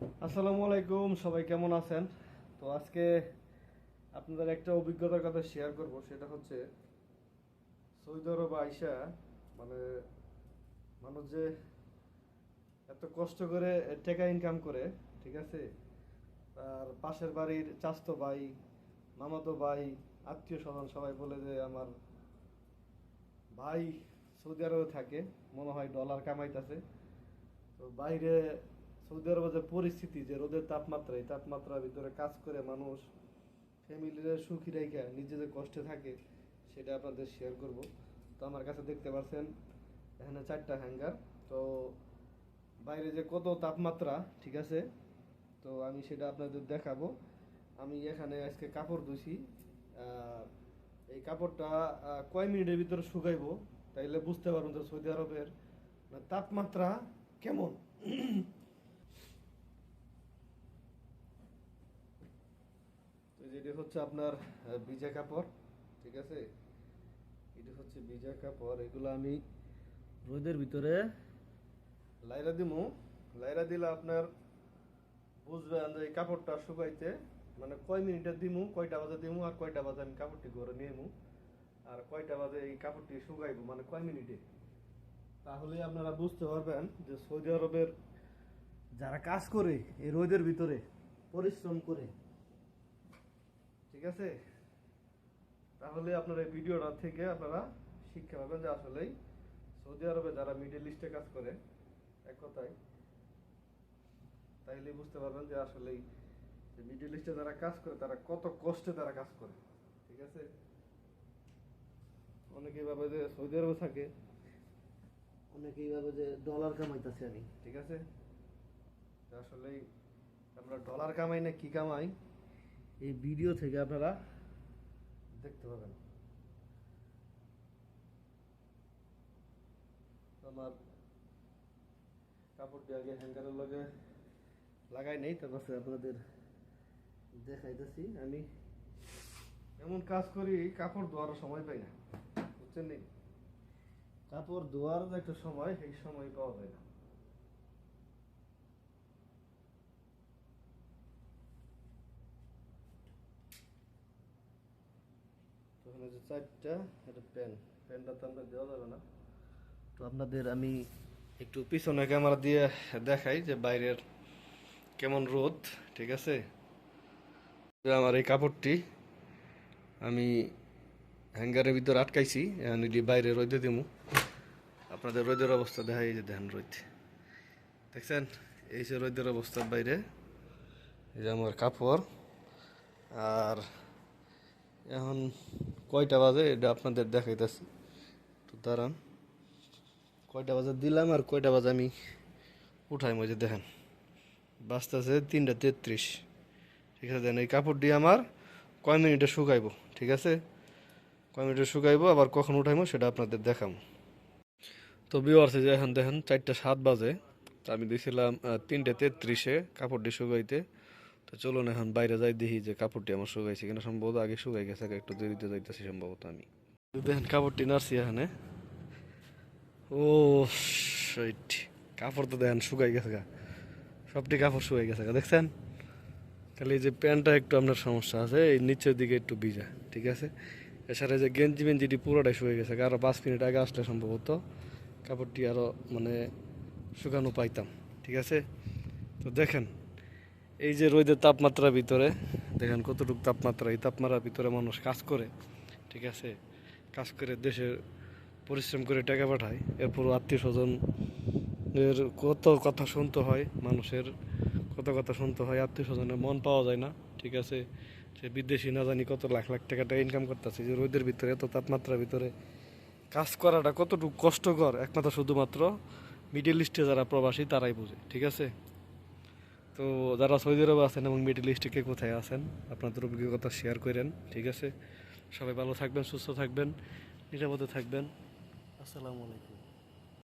আসসালামু আলাইকুম, সবাই কেমন আছেন? তো আজকে আপনাদের একটা অভিজ্ঞতার কথা শেয়ার করব, সেটা হচ্ছে সৌদি আরব আইসা মানে মানুষ যে এত কষ্ট করে টাকা ইনকাম করে, ঠিক আছে? আর পাশের বাড়ির চাস্তো ভাই, মামাতো ভাই, আত্মীয় স্বজন সবাই বলে যে, আমার ভাই সৌদি আরবে থাকে, মনে হয় ডলার কামাইতেছে। তো বাইরে সৌদি আরবের যে পরিস্থিতি যে রোদের তাপমাত্রা এই তাপমাত্রার ভিতরে কাজ করে মানুষ ফ্যামিলির সুখী রেখে নিজে যে কষ্টে থাকে সেটা আপনাদের শেয়ার করব। তো আমার কাছে দেখতে পাচ্ছেন এখানে চারটা হ্যাঙ্গার তো বাইরে যে কত তাপমাত্রা ঠিক আছে? তো আমি সেটা আপনাদের দেখাবো। আমি এখানে আজকে কাপড় আহ, এই কাপড়টা কয় মিনিটের ভিতরে শুকাইবো? তাইলে বুঝতে পারবেন যে সৌদি আরবের মানে তাপমাত্রা কেমন। যেটি হচ্ছে আপনার ভিজা কাপড়, ঠিক আছে? এটি হচ্ছে ভিজা কাপড়। এগুলো আমি রোদের ভিতরে লাইরা দিমু। লাইরা দিলে আপনার বুঝবেন যে এই কাপড়টা শুকাইতে মানে কয় মিনিটে দিমু, কয়টা বাজে দিমু, আর কয়টা বাজে আমি কাপড়টি ঘরে নিয়েমু আর কয়টা বাজে এই কাপড়টি শুকাইবো মানে কয় মিনিটে? তাহলে আপনারা বুঝতে পারবেন যে সৌদি আরবের যারা কাজ করে এই রোদের ভিতরে, পরিশ্রম করে ঠিক আছে? তাহলে আপনার এই ভিডিওটা থেকে আপনারা শিক্ষা পাবেন যে আসলেই সৌদি আরবে যারা মিডল ইস্টে কাজ করে, এক কথায়, তাইলে বুঝতে পারবেন যে আসলেই যে মিডল ইস্টে যারা কাজ করে, তারা কত কষ্টে তারা কাজ করে, ঠিক আছে? অনেকেই ভাবে যে সৌদি আরবে থাকে অনেকেই ভাবে যে ডলার কামাইতেছে আমি, ঠিক আছে? আসলেই আমরা ডলার কামাই না, কি কামাই? এই ভিডিও থেকে আপনারা দেখতে পাবেন। আমার কাপড়টি আগে হ্যাঙ্গারের লগে লাগাই নেই পাশে আপনাদের দেখাইতেছি। আমি এমন কাজ করি, কাপড় ধোয়ার সময় পাই না, বুঝছেন নি? কাপড় ধোয়ার একটা সময় এই সময় পাওয়া যায় না। তখন যে চারটা প্যানটা তো আমরা দেওয়া যাবে না। তো আপনাদের আমি একটু পিছনে ক্যামেরা দিয়ে দেখাই যে বাইরের কেমন রোদ, ঠিক আছে? আমার এই কাপড়টি আমি হ্যাঙ্গারের ভিতরে আটকাইছি এটি বাইরে রোদে দিমু। আপনাদের রোদের অবস্থা দেখাই যে দেখেন রোদ। দেখছেন? এই যে রোদের অবস্থার বাইরে। এই যে আমার কাপড়। আর এখন কয়টা বাজে এটা আপনাদের দেখাইতেছি। তো দাঁড়ান, কয়টা বাজে দিলাম আর কয়টা বাজে আমি উঠাই মজে দেখেন। বাজতেছে তিনটা তেত্রিশ। ঠিক আছে, দেন এই কাপড় দিয়ে আমার কয় মিনিটে শুকাইবো, ঠিক আছে? কয় মিনিটে শুকাইবো, আবার কখন উঠাইবো সেটা আপনাদের দেখাবো তো বিওয়ার্সে যে এখন দেখেন, চারটা সাত বাজে। আমি দিয়েছিলাম তিনটে তেত্রিশে কাপড়টি শুকাইতে। তো চলুন এখন বাইরে যাই দেখি যে কাপড়টি আমার শুকাইছে কিনা। সম্ভবত আগে শুকাই গেছে একটু দেরিতে যাইতেছি সম্ভবত আমি। দেখেন কাপড়টি নাড়ছি এখানে। ও সেইট কাপড় তো দেখেন শুকাই গেছে গা। সবটি কাপড় শুকাই গেছে গা দেখছেন? তাহলে এই যে প্যান্টটা একটু আপনার সমস্যা আছে এই নিচের দিকে একটু ভিজা ঠিক আছে? এছাড়া যে গেঞ্জি মেঞ্জিটি পুরোটাই শুয়ে গেছে আরও পাঁচ মিনিট আগে আসলে সম্ভবত কাপড়টি আরও মানে শুকানো পাইতাম ঠিক আছে? তো দেখেন এই যে রোদের তাপমাত্রার ভিতরে, দেখেন কতটুকু তাপমাত্রা, এই তাপমাত্রার ভিতরে মানুষ কাজ করে, ঠিক আছে? কাজ করে দেশের পরিশ্রম করে টাকা পাঠায়, এরপর আত্মীয় স্বজন এর কত কথা শুনতে হয়, মানুষের কত কথা শুনতে হয় আত্মীয় স্বজনের মন পাওয়া যায় না, ঠিক আছে? সে বিদেশি না জানি কত লাখ লাখ টাকা টাকা ইনকাম করতেছে, যে রোদের ভিতরে, এত তাপমাত্রার ভিতরে কাজ করাটা কতটুকু কষ্টকর, একমাত্র শুধুমাত্র মিডিল ইস্টে যারা প্রবাসী তারাই বোঝে, ঠিক আছে? তো যারা সৌদি আরবে আছেন এবং মিডিল ইস্টে কোথায় আছেন, আপনাদের অভিজ্ঞতা শেয়ার করেন, ঠিক আছে? সবাই ভালো থাকবেন, সুস্থ থাকবেন, নিরাপদে থাকবেন। আসসালামু আলাইকুম।